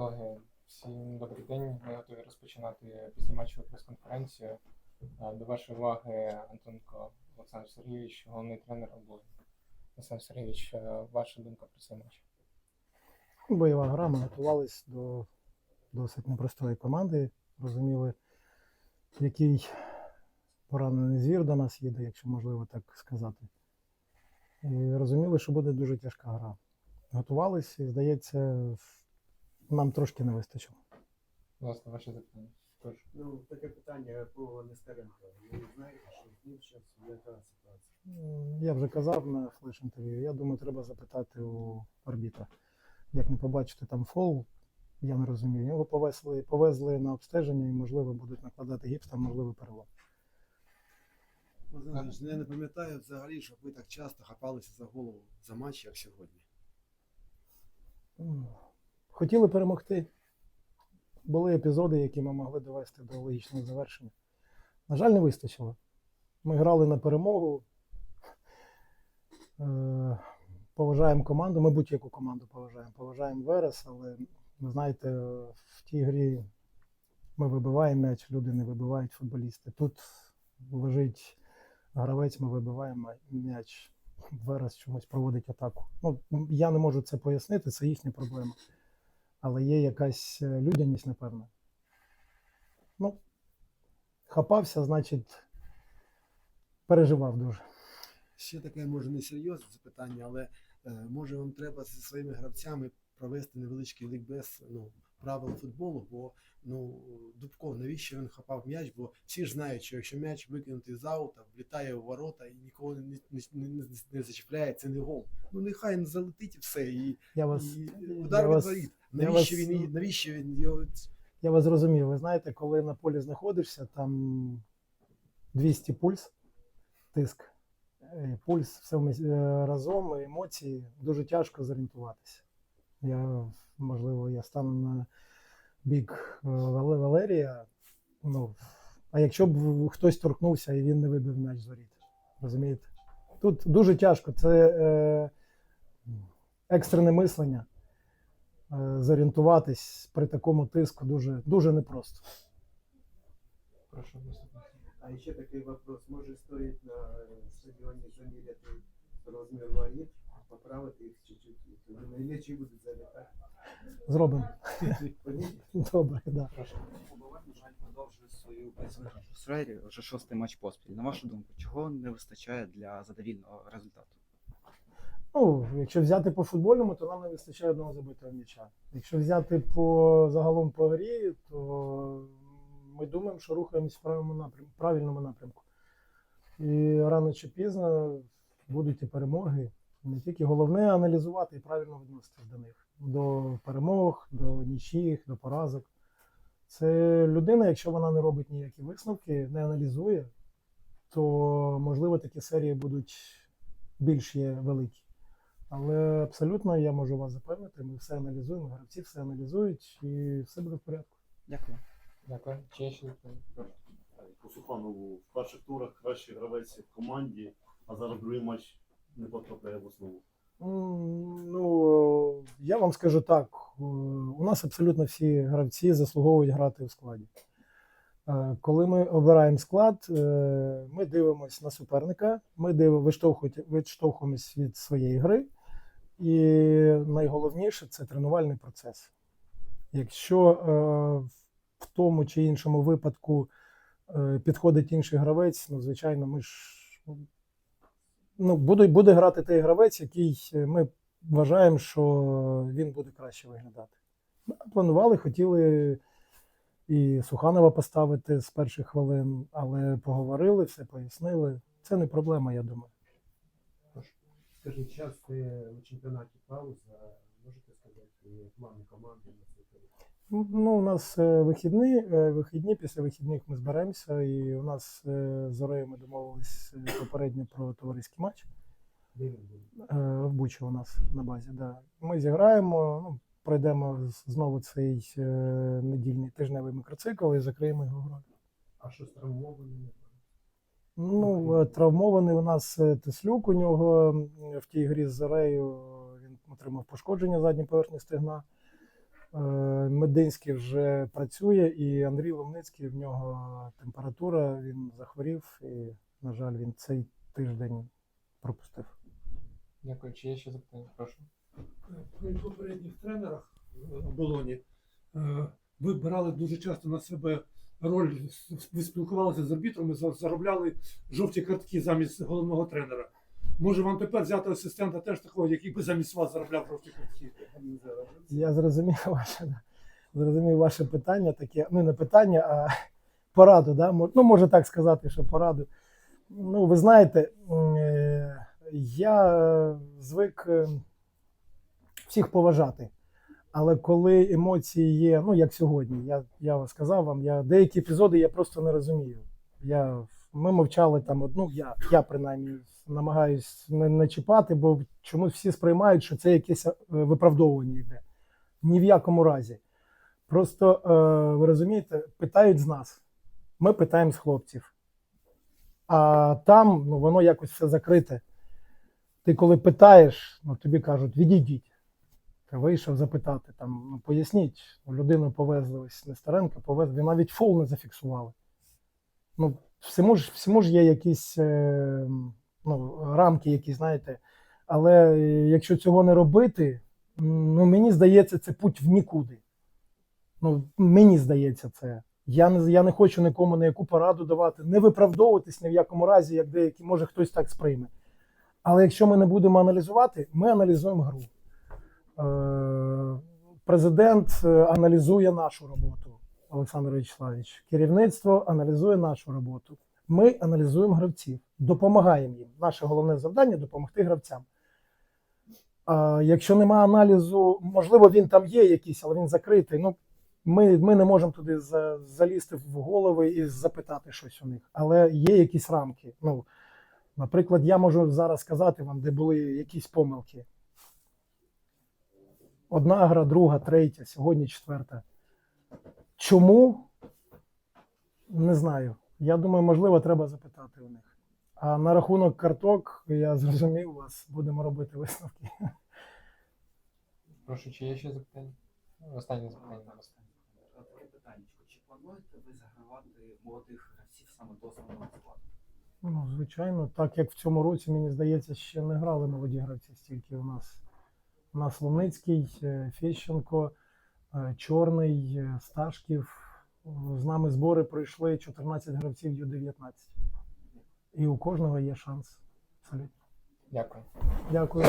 Колеги, всім добрий день. Ми готові розпочинати післяматчеву прес-конференцію. Е, До вашої уваги Антонко Олександр Сергійович, головний тренер обоє. Олександр Сергійович, е, ваша думка про цей матч? Бойова гра, ми готувалися до досить непростої команди. Розуміли, який поранений звір до нас їде, якщо можливо так сказати. І розуміли, що буде дуже тяжка гра. Готувалися здається, нам трошки не вистачило. Ласка, ваше запитання. Прошу. Ну, таке питання по Нестеренко. Ви знаєте, що з ним зараз яка ситуація? Я вже казав на флеш-інтерв'ю. Я думаю, треба запитати у арбітра. Як не побачити там фол, я не розумію. Його повезли, повезли на обстеження і, можливо, будуть накладати гіпс, там можливо перелом. Ну, я не пам'ятаю взагалі, щоб ви так часто хапалися за голову за матч, як сьогодні. М, Хотіли перемогти. Були епізоди, які ми могли довести до логічного завершення. На жаль, не вистачило. Ми грали на перемогу. Е, Поважаємо команду. Ми будь-яку команду поважаємо. Поважаємо Верес, але ви знаєте, в тій грі ми вибиваємо м'яч, люди не вибивають футболісти. Тут лежить гравець, ми вибиваємо м'яч. Верес чомусь проводить атаку. Ну, я не можу це пояснити, це їхня проблема. Але є якась е, людяність, напевно. Ну, хапався, значить, переживав дуже. Ще таке, може, не серйозне запитання, але е, може вам треба зі своїми гравцями провести невеличкий лікбез ну, правил футболу, бо ну, Дубков, навіщо він хапав м'яч? Бо всі ж знають, що якщо м'яч викинутий з аута, влітає у ворота і нікого не, не, не, не зачіпляє, це не гол. Ну нехай не залетить і все. І, Я вас, і удар від вас, воріт. я Навіщо вас- він її- навіщо він його я вас зрозумів. Ви знаєте, коли на полі знаходишся, там 200 пульс, тиск, е, пульс все е, разом, емоції, дуже тяжко зорієнтуватися. Я, можливо, я стану на бік е, Валерія. Ну, а якщо б хтось торкнувся і він не вибив м'яч з воріт, розумієте? Тут дуже тяжко. Це е, екстрене мислення. Е, зорієнтуватись при такому тиску дуже, дуже непросто. Прошу. А ще такий вопрос. Може стоїть на стадіоні заміряти розмір воріт, поправити їх чуть-чуть, і тоді на будуть залітати. Зробимо. Добре, да. Прошу. На жаль, продовжує свою безвиграшну серію вже шостий матч поспіль. На вашу думку, чого не вистачає для задовільного результату? Ну, якщо взяти по футбольному, то нам не вистачає одного забитого м'яча. Якщо взяти по загалом по грі, то ми думаємо, що рухаємось в правильному напрямку. Правильному напрямку. І рано чи пізно будуть і перемоги. Не тільки головне аналізувати і правильно відноситись до них. До перемог, до нічих, до поразок. Це людина, якщо вона не робить ніякі висновки, не аналізує, то можливо такі серії будуть більш є великі. Але абсолютно я можу вас запевнити, ми все аналізуємо, гравці все аналізують і все буде в порядку. Дякую. Дякую. Чи є ще запитання? Прошу. По Суханову в перших турах кращий гравець в команді, а зараз другий матч не потрапляє в основу. Ну, я вам скажу так: е, у нас абсолютно всі гравці заслуговують грати в складі. Е, Коли ми обираємо склад, е, ми дивимося на суперника, ми відштовхуємось від своєї гри, і найголовніше це тренувальний процес. Якщо е, в тому чи іншому випадку е, підходить інший гравець, ну, звичайно, ми ж ну, буде, буде грати той гравець, який е, ми вважаємо, що він буде краще виглядати. Ми планували, хотіли і Суханова поставити з перших хвилин, але поговорили, все пояснили. Це не проблема, я думаю. Скажіть, час ти у чемпіонаті пауза. Можете плани команди на цей період? Ну, у нас е, вихідні, е, вихідні, після вихідних ми зберемося, і у нас е, з Зорею ми домовились попередньо про товариський матч. Де він буде? Е, в Бучі у нас на базі. Да. Ми зіграємо, ну, пройдемо знову цей е, недільний тижневий мікроцикл і закриємо його грою. А що з травмованими? Ну, е, травмований у нас е, Теслюк. У нього в тій грі з Зорею він отримав пошкодження задньої поверхні стегна. Е, Мединський вже працює, і Андрій Ломницький в нього температура, він захворів, і, на жаль, він цей тиждень пропустив. Дякую. Чи є ще запитання? Прошу. При попередніх тренерах е, оболоні е, ви брали дуже часто на себе роль, ви спілкувалися з арбітрами, заробляли жовті картки замість головного тренера. Може вам тепер взяти асистента теж такого, який би замість вас заробляв жовті картки? Я зрозумів ваше, зрозумів ваше питання, таке, ну не питання, а пораду. Да? Ну, можу так сказати, що пораду. Ну, ви знаєте, е, я е, звик е, всіх поважати. Але коли емоції є, ну як сьогодні, я, я сказав вам, я деякі епізоди я просто не розумію. Я, ми мовчали там одну, я, я принаймні намагаюсь не, не чіпати, бо чомусь всі сприймають, що це якесь е, виправдовування йде. Ні в якому разі. Просто, е, ви розумієте, питають з нас. Ми питаємо з хлопців. А там ну, воно якось все закрите. Ти коли питаєш, ну, тобі кажуть, відійдіть. Ти вийшов запитати, там, ну, поясніть, ну, людину повезли ось Нестеренка, повезли, навіть фол не зафіксували. Ну, всьому ж, всьому ж є якісь е, ну, рамки, які, знаєте. Але е, якщо цього не робити, ну, мені здається, це путь в нікуди. Ну, мені здається, це. Я не, я не хочу нікому ніяку пораду давати, не виправдовуватись ні в якому разі, як деякі, може хтось так сприйме. Але якщо ми не будемо аналізувати, ми аналізуємо гру. Е, Президент е, аналізує нашу роботу, Олександр Вячеславович. Керівництво аналізує нашу роботу. Ми аналізуємо гравців, допомагаємо їм. Наше головне завдання допомогти гравцям. А якщо немає аналізу, можливо, він там є якийсь, але він закритий. Ну, ми, ми не можемо туди за, залізти в голови і запитати щось у них. Але є якісь рамки. Ну, наприклад, я можу зараз сказати вам, де були якісь помилки. Одна гра, друга, третя, сьогодні четверта. Чому? Не знаю. Я думаю, можливо, треба запитати у них. А на рахунок карток, я зрозумів вас, будемо робити висновки. Прошу, чи є ще запитання? Останнє запитання на вас. Таке питання. Чи плануєте ви загравати молодих гравців саме до основного складу? Ну, звичайно, так як в цьому році, мені здається, ще не грали молоді гравці стільки у нас. У нас Ломницький, е, Фещенко, е, Чорний, е, Сташків. З нами збори пройшли 14 гравців Ю-19. І у кожного є шанс. Абсолютно. Дякую. Дякую.